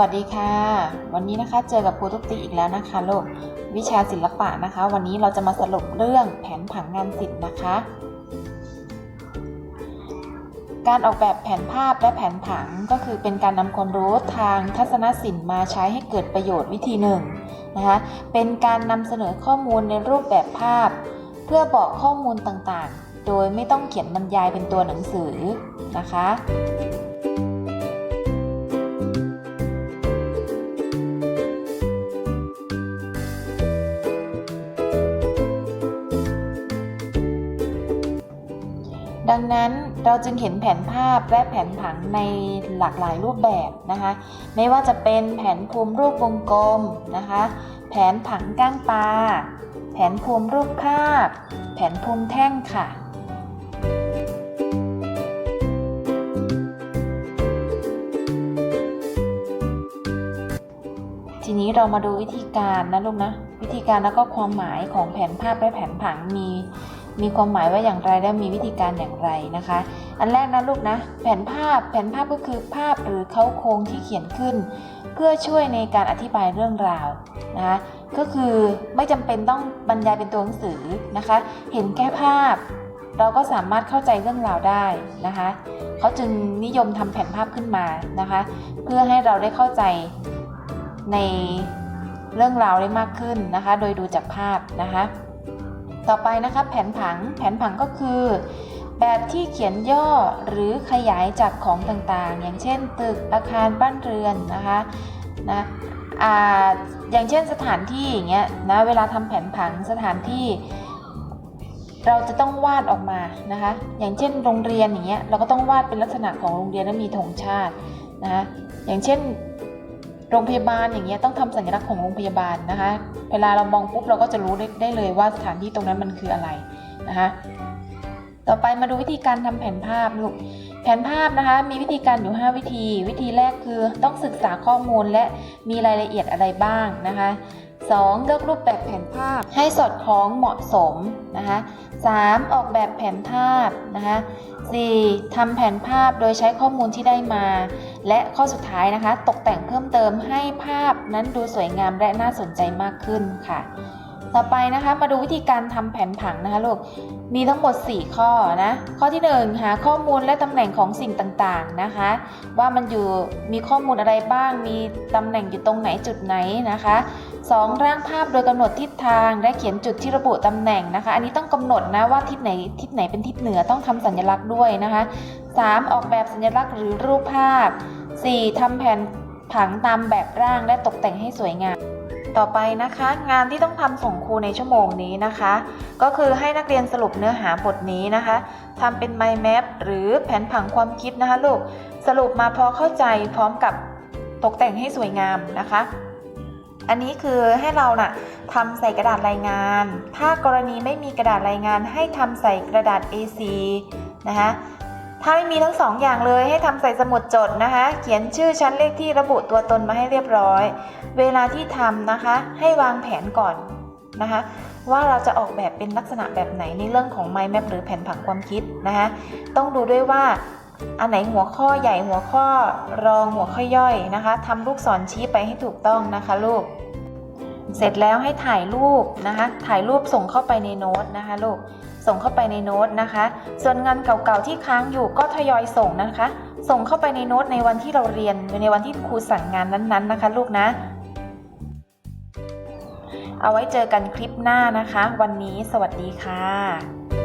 วัสดีค่ะ วันนี้นะคะเจอกับครูทุกตีอีกแล้วนะคะลูกวิชาศิลปะนะคะ วันนี้เราจะมาสรุปเรื่องแผนผังงานศิลป์นะคะ การออกแบบแผนภาพและแผนผังก็คือเป็นการนำความรู้ทางทัศนศิลป์มาใช้ให้เกิดประโยชน์วิธีหนึ่งนะคะเป็นการนำเสนอข้อมูลในรูปแบบภาพ เพื่อบอกข้อมูลต่างๆ โดยไม่ต้องเขียนบรรยายเป็นตัวหนังสือนะคะ ดังนั้นเราจึงเห็นแผนภาพและแผนผังในหลากหลายรูปแบบนะคะ ไม่ว่าจะเป็นแผนภูมิรูปวงกลมนะคะ แผนผังก้างปลา แผนภูมิรูปภาพ แผนภูมิแท่งค่ะทีนี้เรามาดูวิธีการนะลูกนะ วิธีการแล้วก็ความหมายของแผนภาพและแผนผังมี มีความหมายว่าอย่างไรและมีวิธีการอย่างไรนะคะ อันแรกนะลูกนะ แผนภาพแผนภาพก็คือภาพหรือเขาโครงที่เขียนขึ้น เพื่อช่วยในการอธิบายเรื่องราวนะคะก็คือไม่จำเป็นต้องบรรยายเป็นตัวหนังสือนะคะ เห็นแค่ภาพ เราก็สามารถเข้าใจเรื่องราวได้นะคะเขาจึงนิยมทำแผนภาพขึ้นมานะคะ เพื่อให้เราได้เข้าใจในเรื่องราวได้มากขึ้นนะคะ โดยดูจากภาพนะคะ ต่อไปนะคะแผนผังแผนผังก็คือ แบบที่เขียนย่อหรือขยายจากของต่างๆ อย่างเช่น ตึกอาคารบ้านเรือนนะคะนะอ่าอย่างเช่นสถานที่อย่างเงี้ยนะเวลาทำแผนผังสถานที่ เราจะต้องวาดออกมานะคะอย่างเช่นโรงเรียนอย่างเงี้ยเราก็ต้องวาดเป็นลักษณะของโรงเรียนและมีธงชาตินะคะอย่างเช่น โรงพยาบาลอย่างเงี้ยต้องทำสัญลักษณ์ของโรงพยาบาลนะคะ เวลาเรามองปุ๊บเราก็จะรู้ได้ไดเลยว่าสถานที่ตรงนั้นมันคืออะไรนะคะ ต่อไปมาดูวิธีการทำแผนภาพลูก แผนภาพนะคะ มีวิธีการอยู่ 5 วิธี วิธีแรกคือต้องศึกษาข้อมูลและมีรายละเอียดอะไรบ้างนะคะ 2. เลือกรูปแบบแผนภาพให้สอดคล้องเหมาะสมนะคะ 3. ออกแบบแผนภาพนะคะ 4. ทำแผนภาพโดยใช้ข้อมูลที่ได้มาและข้อสุดท้ายนะคะ ตกแต่งเพิ่มเติมให้ภาพนั้นดูสวยงามและน่าสนใจมากขึ้นค่ะ ต่อไปนะคะมาดูวิธีการทำแผนผังนะคะลูก มีทั้งหมด 4 ข้อนะ ข้อที่ 1 หาข้อมูลและตำแหน่งของสิ่งต่างๆนะคะ ว่ามันอยู่มีข้อมูลอะไรบ้าง มีตำแหน่งอยู่ตรงไหนจุดไหนนะคะ 2. ร่างภาพโดยกำหนดทิศทางและเขียนจุดที่ระบุตำแหน่งนะคะ อันนี้ต้องกำหนดนะว่าทิศไหนทิศไหนเป็นทิศเหนือต้องทำสัญลักษณ์ด้วยนะคะ 3. ออกแบบสัญลักษณ์หรือรูปภาพ 4. ทำแผนผังตามแบบร่างและตกแต่งให้สวยงาม ต่อไปนะคะ งานที่ต้องทำส่งครูในชั่วโมงนี้นะคะ ก็คือให้นักเรียนสรุปเนื้อหาบทนี้นะคะทำเป็น mind map หรือแผนผังความคิดนะคะลูกสรุปมาพอเข้าใจพร้อมกับตกแต่งให้สวยงามนะคะ อันนี้คือให้เราน่ะทำใส่กระดาษรายงาน ถ้ากรณีไม่มีกระดาษรายงานให้ทำใส่กระดาษ A4 นะคะ ถ้าไม่มีทั้งสองอย่างเลยให้ทำใส่สมุดจดนะคะ เขียนชื่อชั้นเลขที่ระบุตัวตนมาให้เรียบร้อย เวลาที่ทำนะคะ ให้วางแผนก่อนนะคะ ว่าเราจะออกแบบเป็นลักษณะแบบไหนในเรื่องของ mind map หรือแผนผังความคิดนะคะ ต้องดูด้วยว่าอันไหนหัวข้อใหญ่หัวข้อรองหัวข้อย่อยนะคะทำลูกศรชี้ไปให้ถูกต้องนะคะลูก เสร็จแล้วให้ถ่ายรูปนะคะ ถ่ายรูปส่งเข้าไปในโน้ตนะคะลูก ส่งเข้าไปในโน้ตนะคะ ส่วนงานเก่าๆที่ค้างอยู่ก็ทยอยส่งนะคะ ส่งเข้าไปในโน้ตในวันที่เราเรียนในวันที่ครูสั่งงานนั้นๆ นะคะ ลูกนะ เอาไว้เจอกันคลิปหน้านะคะ วันนี้สวัสดีค่ะ